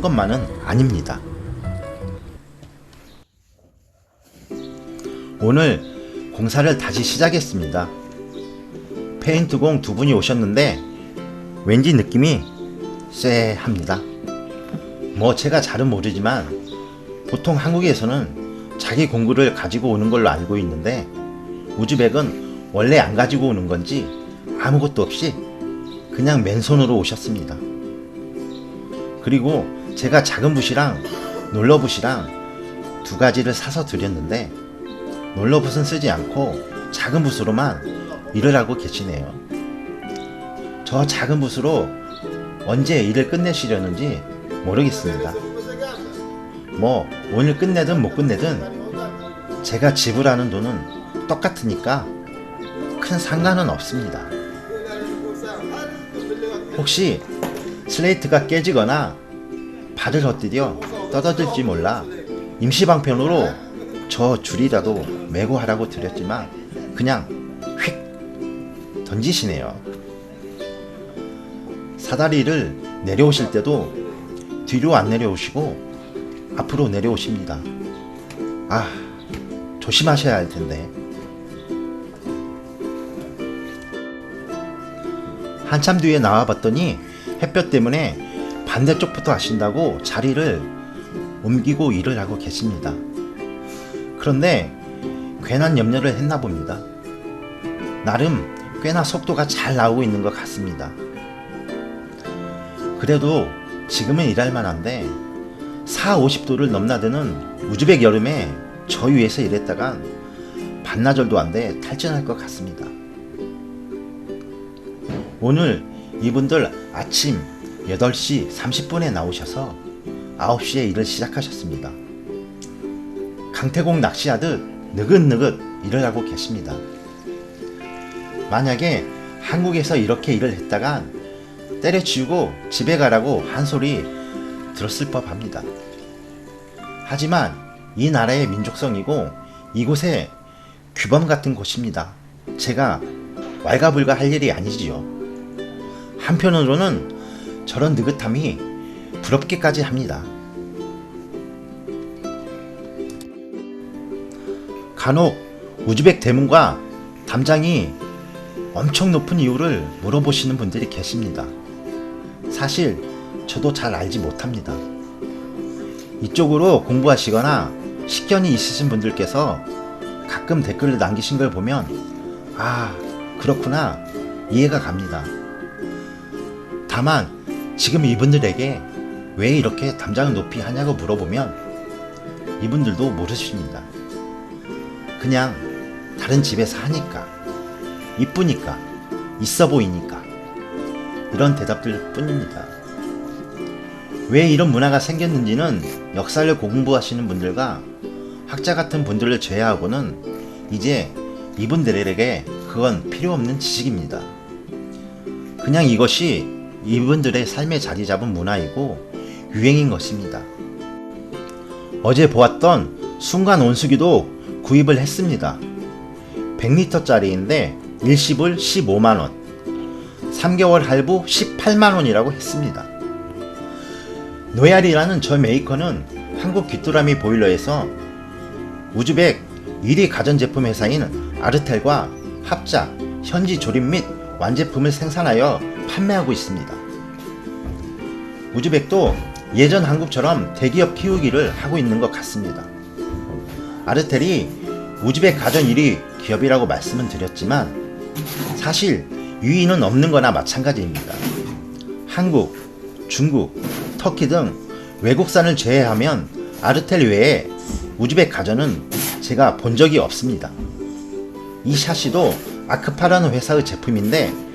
것만은 아닙니다. 오늘 공사를 다시 시작했습니다. 페인트공 두 분이 오셨는데 왠지 느낌이 쎄합니다. 뭐 제가 잘은 모르지만 보통 한국에서는 자기 공구를 가지고 오는 걸로 알고 있는데 우즈벡은 원래 안 가지고 오는 건지 아무것도 없이 그냥 맨손으로 오셨습니다. 그리고 제가 작은 붓이랑 롤러붓이랑 두 가지를 사서 드렸는데 롤러붓은 쓰지 않고 작은 붓으로만 일을 하고 계시네요. 저 작은 붓으로 언제 일을 끝내시려는지 모르겠습니다. 뭐 오늘 끝내든 못 끝내든 제가 지불하는 돈은 똑같으니까 큰 상관은 없습니다. 혹시 슬레이트가 깨지거나 발을 헛디뎌 떠다질지 몰라 임시방편으로 저 줄이라도 메고 하라고 드렸지만 그냥 휙 던지시네요. 사다리를 내려오실 때도 뒤로 안 내려오시고 앞으로 내려오십니다. 아, 조심하셔야 할 텐데. 한참 뒤에 나와 봤더니 햇볕 때문에 반대쪽부터 하신다고 자리를 옮기고 일을 하고 계십니다. 그런데 괜한 염려를 했나 봅니다. 나름 꽤나 속도가 잘 나오고 있는 것 같습니다. 그래도 지금은 일할 만한데 4, 50도를 넘나드는 우즈벡 여름에 저 위에서 일했다간 반나절도 안 돼 탈진할 것 같습니다. 오늘 이분들 아침 8시 30분에 나오셔서 9시에 일을 시작하셨습니다. 강태공 낚시하듯 느긋느긋 일을 하고 계십니다. 만약에 한국에서 이렇게 일을 했다간 때려치우고 집에 가라고 한 소리 들었을 법 합니다. 하지만 이 나라의 민족성이고 이곳에 규범 같은 곳입니다. 제가 왈가불가 할 일이 아니지요. 한편으로는 저런 느긋함이 부럽기까지 합니다. 간혹 우즈벡 대문과 담장이 엄청 높은 이유를 물어보시는 분들이 계십니다. 사실 저도 잘 알지 못합니다. 이쪽으로 공부하시거나 식견이 있으신 분들께서 가끔 댓글을 남기신 걸 보면 아 그렇구나 이해가 갑니다. 다만 지금 이분들에게 왜 이렇게 담장을 높이 하냐고 물어보면 이분들도 모르십니다. 그냥 다른 집에서 하니까 이쁘니까 있어 보이니까 이런 대답들 뿐입니다. 왜 이런 문화가 생겼는지는 역사를 공부하시는 분들과 학자 같은 분들을 제외하고는 이제 이분들에게 그건 필요 없는 지식입니다. 그냥 이것이 이분들의 삶에 자리 잡은 문화이고 유행인 것입니다. 어제 보았던 순간 온수기도 구입을 했습니다. 100리터짜리인데 일시불 15만원, 3개월 할부 18만원이라고 했습니다. 노얄이라는 저 메이커는 한국 귀뚜라미 보일러에서 우즈벡 1위 가전제품 회사인 아르텔과 합작, 현지 조립 및 완제품을 생산하여 판매하고 있습니다. 우즈벡도 예전 한국처럼 대기업 키우기를 하고 있는 것 같습니다. 아르텔이 우즈벡 가전 1위 기업이라고 말씀은 드렸지만 사실 유의는 없는 거나 마찬가지입니다. 한국, 중국, 터키 등 외국산을 제외하면 아르텔 외에 우즈벡 가전은 제가 본 적이 없습니다. 이 샤시도 아크파라는 회사의 제품인데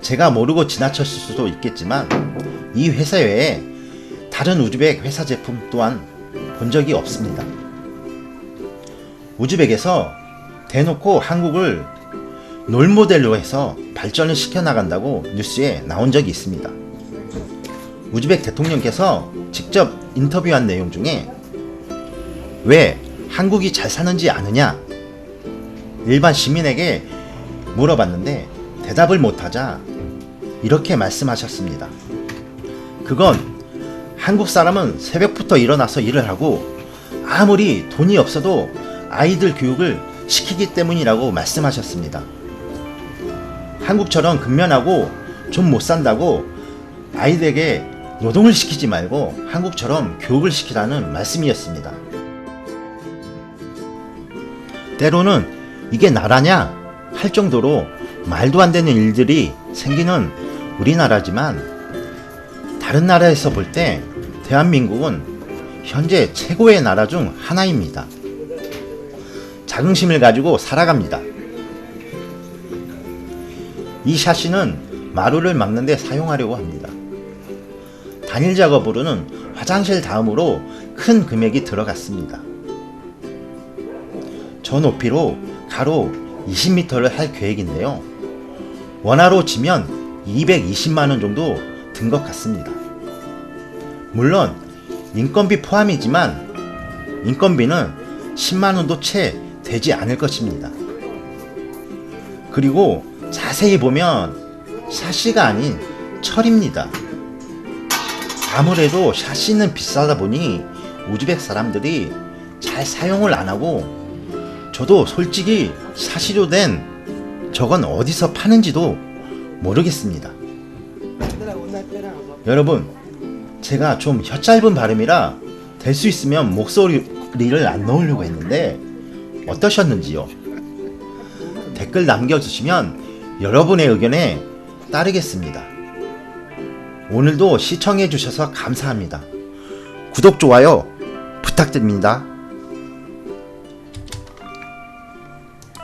제가 모르고 지나쳤을 수도 있겠지만 이 회사 외에 다른 우즈벡 회사 제품 또한 본 적이 없습니다. 우즈벡에서 대놓고 한국을 롤모델로 해서 발전을 시켜 나간다고 뉴스에 나온 적이 있습니다. 우즈벡 대통령께서 직접 인터뷰한 내용 중에 왜 한국이 잘 사는지 아느냐? 일반 시민에게 물어봤는데 대답을 못하자 이렇게 말씀하셨습니다. 그건 한국 사람은 새벽부터 일어나서 일을 하고 아무리 돈이 없어도 아이들 교육을 시키기 때문이라고 말씀하셨습니다. 한국처럼 근면하고 좀 못 산다고 아이들에게 노동을 시키지 말고 한국처럼 교육을 시키라는 말씀이었습니다. 때로는 이게 나라냐 할 정도로 말도 안 되는 일들이 생기는 우리나라지만 다른 나라에서 볼 때 대한민국은 현재 최고의 나라 중 하나입니다. 자긍심을 가지고 살아갑니다. 이 샤시는 마루를 막는 데 사용하려고 합니다. 단일 작업으로는 화장실 다음으로 큰 금액이 들어갔습니다. 저 높이로 가로 20m를 할 계획인데요. 원화로 치면 220만원 정도 든 것 같습니다. 물론 인건비 포함이지만 인건비는 10만원도 채 되지 않을 것입니다. 그리고 자세히 보면 샤시가 아닌 철입니다. 아무래도 샤시는 비싸다 보니 우즈벡 사람들이 잘 사용을 안 하고 저도 솔직히 샤시로 된 저건 어디서 파는지도 모르겠습니다. 여러분, 제가 좀 혀 짧은 발음이라 될 수 있으면 목소리를 안 넣으려고 했는데 어떠셨는지요? 댓글 남겨주시면 여러분의 의견에 따르겠습니다. 오늘도 시청해주셔서 감사합니다. 구독, 좋아요 부탁드립니다.